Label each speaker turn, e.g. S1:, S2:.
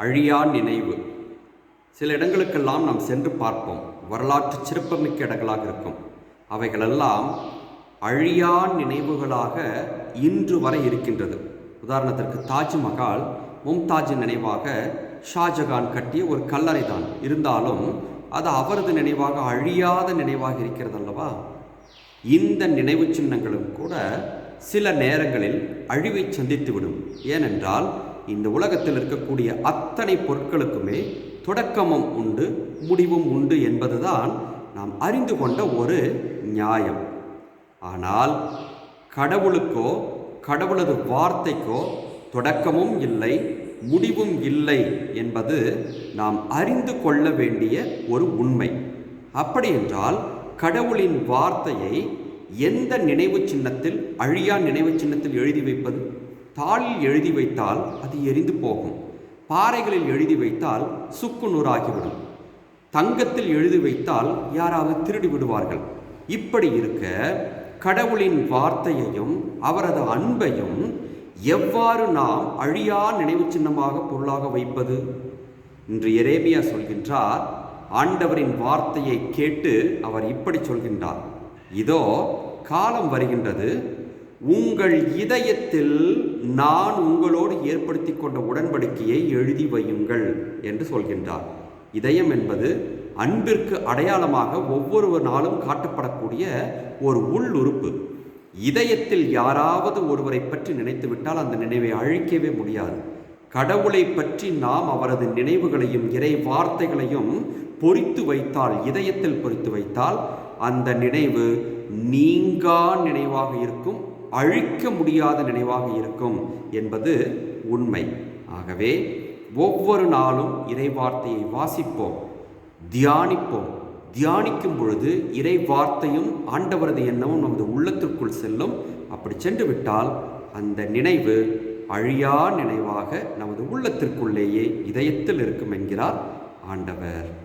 S1: அழியா நினைவு. சில இடங்களுக்கெல்லாம் நாம் சென்று பார்ப்போம். வரலாற்று சிறப்புமிக்க இடங்களாக இருக்கும். அவைகளெல்லாம் அழியா நினைவுகளாக இன்று வரை இருக்கின்றது. உதாரணத்திற்கு தாஜ்மஹால் மும்தாஜின் நினைவாக ஷாஜகான் கட்டிய ஒரு கல்லறை தான் இருந்தாலும் அது அவரது நினைவாக அழியாத நினைவாக இருக்கிறது அல்லவா இந்த நினைவு சின்னங்களும் கூட சில நேரங்களில் அழிவை சந்தித்துவிடும். ஏனென்றால் இந்த உலகத்தில் இருக்கக்கூடிய அத்தனை பொருட்களுக்குமே தொடக்கமும் உண்டு முடிவும் உண்டு என்பதுதான் நாம் அறிந்து கொண்ட ஒரு நியாயம். ஆனால் கடவுளுக்கோ கடவுளது வார்த்தைக்கோ தொடக்கமும் இல்லை முடிவும் இல்லை என்பது நாம் அறிந்து கொள்ள வேண்டிய ஒரு உண்மை. அப்படி என்றால் கடவுளின் வார்த்தையை எந்த நினைவு சின்னத்தில் அழியா நினைவு சின்னத்தில் எழுதி வைப்பது? தாளில் எழுதி வைத்தால் அது எரிந்து போகும். பாறைகளில் எழுதி வைத்தால் சுக்கு நூறாகிவிடும். தங்கத்தில் எழுதி வைத்தால் யாராவது திருடி விடுவார்கள். இப்படி இருக்க கடவுளின் வார்த்தையையும் அவரது அன்பையும் எவ்வாறு நாம் அழியா நினைவு சின்னமாக பொருளாக வைப்பது? இன்று எரேமியா சொல்கின்றார் ஆண்டவரின் வார்த்தையை கேட்டு அவர் இப்படி சொல்கின்றார். இதோ காலம் வருகின்றது. உங்கள் இதயத்தில் நான் உங்களோடு ஏற்படுத்தி கொண்ட உடன்படிக்கையை எழுதி வையுங்கள் என்று சொல்கின்றார். இதயம் என்பது அன்பிற்கு அடையாளமாக ஒவ்வொரு நாளும் காட்டப்படக்கூடிய ஒரு உள் உறுப்பு. இதயத்தில் யாராவது ஒருவரை பற்றி நினைத்துவிட்டால் அந்த நினைவை அழிக்கவே முடியாது. கடவுளை பற்றி நாம் அவரது நினைவுகளையும் இறை வார்த்தைகளையும் பொறித்து வைத்தால் இதயத்தில் பொறித்து வைத்தால் அந்த நினைவு நீங்கா நினைவாக இருக்கும் அழிக்க முடியாத நினைவாக இருக்கும் என்பது உண்மை. ஆகவே ஒவ்வொரு நாளும் இறை வார்த்தையை வாசிப்போம் தியானிப்போம். தியானிக்கும் பொழுது இறை வார்த்தையும் ஆண்டவரது எண்ணமும் நமது உள்ளத்திற்குள் செல்லும். அப்படி சென்று விட்டால் அந்த நினைவு அழியா நினைவாக நமது உள்ளத்திற்குள்ளேயே இதயத்தில் இருக்கும் என்கிறார் ஆண்டவர்.